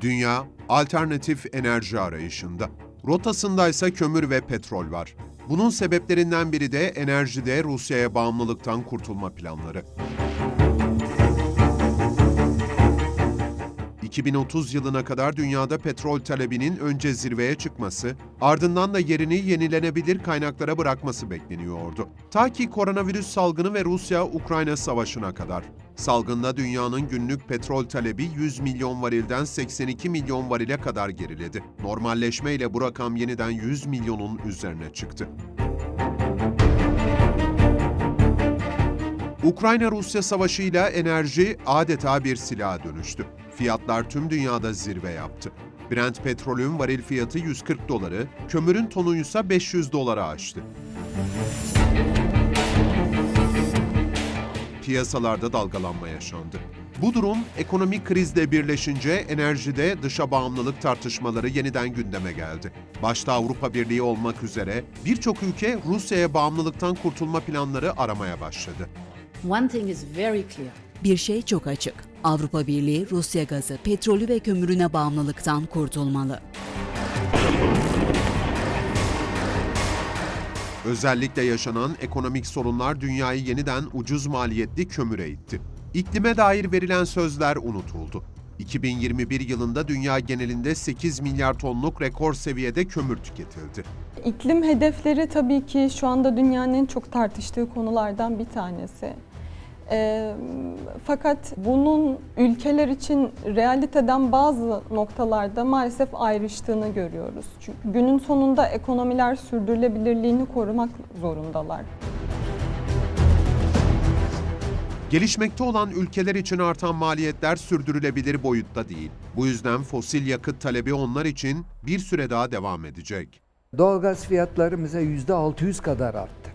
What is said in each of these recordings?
Dünya, alternatif enerji arayışında. Rotasındaysa kömür ve petrol var. Bunun sebeplerinden biri de enerjide Rusya'ya bağımlılıktan kurtulma planları. 2030 yılına kadar dünyada petrol talebinin önce zirveye çıkması, ardından da yerini yenilenebilir kaynaklara bırakması bekleniyordu. Ta ki koronavirüs salgını ve Rusya-Ukrayna savaşına kadar. Salgında dünyanın günlük petrol talebi 100 milyon varilden 82 milyon varile kadar geriledi. Normalleşmeyle bu rakam yeniden 100 milyonun üzerine çıktı. Ukrayna-Rusya savaşıyla enerji adeta bir silaha dönüştü. Fiyatlar tüm dünyada zirve yaptı. Brent petrolün varil fiyatı 140 doları, kömürün tonu ise 500 dolara aştı. Piyasalarda dalgalanma yaşandı. Bu durum ekonomik krizle birleşince enerjide dışa bağımlılık tartışmaları yeniden gündeme geldi. Başta Avrupa Birliği olmak üzere birçok ülke Rusya'ya bağımlılıktan kurtulma planları aramaya başladı. One thing is very clear. Bir şey çok açık. Avrupa Birliği Rusya gazı, petrolü ve kömürüne bağımlılıktan kurtulmalı. Özellikle yaşanan ekonomik sorunlar dünyayı yeniden ucuz maliyetli kömüre itti. İklime dair verilen sözler unutuldu. 2021 yılında dünya genelinde 8 milyar tonluk rekor seviyede kömür tüketildi. İklim hedefleri tabii ki şu anda dünyanın en çok tartıştığı konulardan bir tanesi. Ee, fakat bunun ülkeler için realiteden bazı noktalarda maalesef ayrıştığını görüyoruz. Çünkü günün sonunda ekonomiler sürdürülebilirliğini korumak zorundalar. Gelişmekte olan ülkeler için artan maliyetler sürdürülebilir boyutta değil. Bu yüzden fosil yakıt talebi onlar için bir süre daha devam edecek. Doğalgaz fiyatları yüzde 600 kadar arttı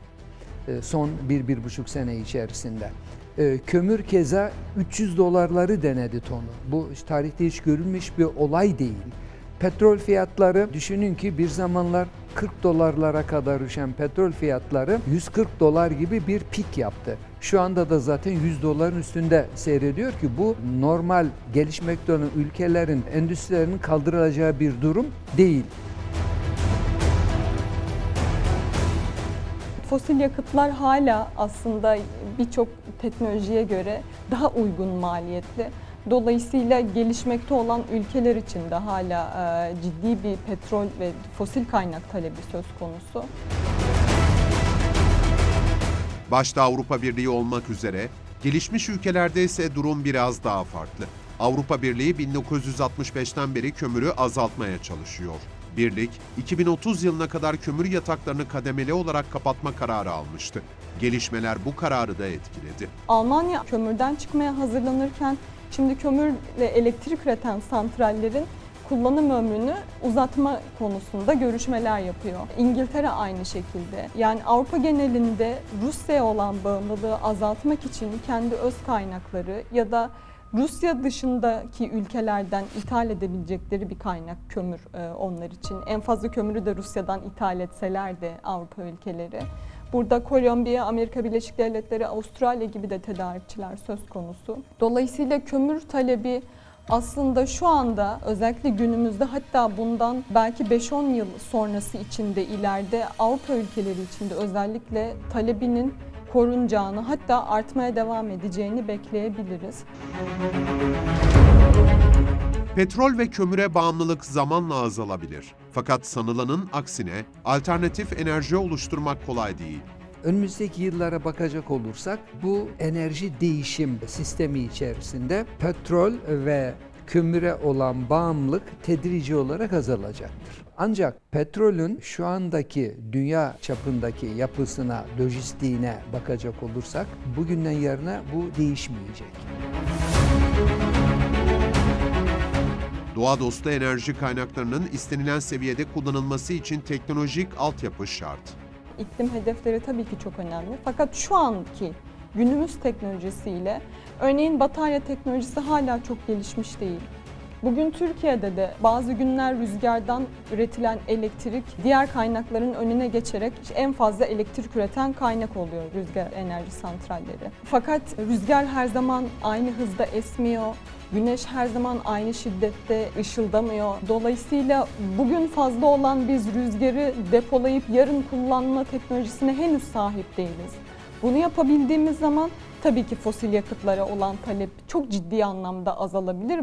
e, son bir, bir buçuk sene içerisinde. E, Kömür keza 300 dolarları denedi tonu. Bu tarihte hiç görülmüş bir olay değil. Petrol fiyatları düşünün ki bir zamanlar 40 dolarlara kadar düşen petrol fiyatları 140 dolar gibi bir pik yaptı. Şu anda da zaten 100 doların üstünde seyrediyor ki bu normal gelişmekte olan ülkelerin endüstrilerinin kaldırılacağı bir durum değil. Fosil yakıtlar hala aslında birçok teknolojiye göre daha uygun maliyetli. Dolayısıyla gelişmekte olan ülkeler için de hala e, ciddi bir petrol ve fosil kaynak talebi söz konusu. Başta Avrupa Birliği olmak üzere, gelişmiş ülkelerde ise durum biraz daha farklı. Avrupa Birliği 1965'ten beri kömürü azaltmaya çalışıyor. Birlik, 2030 yılına kadar kömür yataklarını kademeli olarak kapatma kararı almıştı. Gelişmeler bu kararı da etkiledi. Almanya kömürden çıkmaya hazırlanırken şimdi kömürle elektrik üreten santrallerin kullanım ömrünü uzatma konusunda görüşmeler yapıyor. İngiltere aynı şekilde. Yani Avrupa genelinde Rusya'ya olan bağımlılığı azaltmak için kendi öz kaynakları ya da Rusya dışındaki ülkelerden ithal edebilecekleri bir kaynak kömür e, onlar için. En fazla kömürü de Rusya'dan ithal etseler de Avrupa ülkeleri. Burada Kolombiya, Amerika Birleşik Devletleri, Avustralya gibi de tedarikçiler söz konusu. Dolayısıyla kömür talebi aslında şu anda özellikle günümüzde hatta bundan belki 5-10 yıl sonrası içinde ileride Avrupa ülkeleri içinde özellikle talebinin korunacağını hatta artmaya devam edeceğini bekleyebiliriz. Petrol ve kömüre bağımlılık zamanla azalabilir. Fakat sanılanın aksine alternatif enerji oluşturmak kolay değil. Önümüzdeki yıllara bakacak olursak bu enerji değişim sistemi içerisinde petrol ve kömüre olan bağımlılık tedrici olarak azalacaktır. Ancak petrolün şu andaki dünya çapındaki yapısına, lojistiğine bakacak olursak bugünden yarına bu değişmeyecek. Doğa dostu enerji kaynaklarının istenilen seviyede kullanılması için teknolojik altyapı şart. İklim hedefleri tabii ki çok önemli. Fakat şu anki günümüz teknolojisiyle örneğin batarya teknolojisi hala çok gelişmiş değil. Bugün Türkiye'de de bazı günler rüzgardan üretilen elektrik diğer kaynakların önüne geçerek en fazla elektrik üreten kaynak oluyor rüzgar enerji santralleri. Fakat rüzgar her zaman aynı hızda esmiyor. Güneş her zaman aynı şiddette ışıldamıyor. Dolayısıyla bugün fazla olan biz rüzgarı depolayıp yarın kullanma teknolojisine henüz sahip değiliz. Bunu yapabildiğimiz zaman tabii ki fosil yakıtlara olan talep çok ciddi anlamda azalabilir.